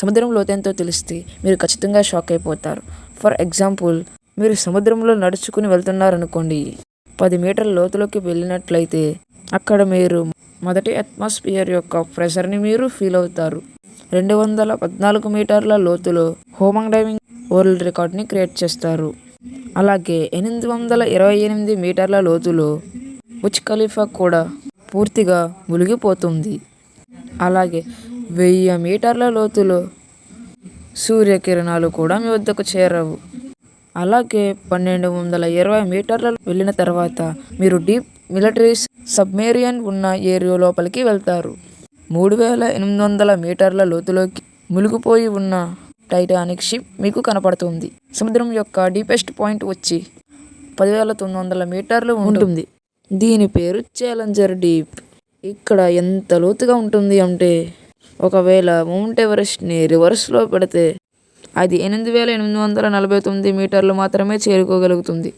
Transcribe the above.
సముద్రం లోతెంతో తెలిస్తే మీరు ఖచ్చితంగా షాక్ అయిపోతారు. ఫర్ ఎగ్జాంపుల్ మీరు సముద్రంలో నడుచుకుని వెళ్తున్నారనుకోండి. పది మీటర్ల లోతులోకి వెళ్ళినట్లయితే అక్కడ మీరు మొదటి అట్మాస్ఫియర్ యొక్క ప్రెషర్ని మీరు ఫీల్ అవుతారు. రెండు వందల పద్నాలుగు మీటర్ల లోతులో హోమంగ్ డైవింగ్ వరల్డ్ రికార్డ్ని క్రియేట్ చేస్తారు. అలాగే ఎనిమిది వందల ఇరవై ఎనిమిది మీటర్ల లోతులో బుచ్ ఖలీఫా కూడా పూర్తిగా మునిగిపోతుంది. అలాగే వెయ్యి మీటర్ల లోతులో సూర్యకిరణాలు కూడా మీ వద్దకు చేరవు. అలాగే పన్నెండు వందల ఇరవై మీటర్ల వెళ్ళిన తర్వాత మీరు డీప్ మిలిటరీ సబ్మెరియన్ ఉన్న ఏరియా లోపలికి వెళ్తారు. మూడు వేల ఎనిమిది వందల మీటర్ల లోతులోకి మునిగిపోయి ఉన్న టైటానిక్ షిప్ మీకు కనపడుతుంది. సముద్రం యొక్క డీపెస్ట్ పాయింట్ వచ్చి పదివేల తొమ్మిది వందల మీటర్లు ఉంటుంది. దీని పేరు ఛాలెంజర్ డీప్. ఇక్కడ ఎంత లోతుగా ఉంటుంది అంటే ఒకవేళ మౌంట్ ఎవరెస్ట్ని రివర్స్లో పెడితే అది ఎనిమిది వేల ఎనిమిది వందల నలభై తొమ్మిది మీటర్లు మాత్రమే చేరుకోగలుగుతుంది.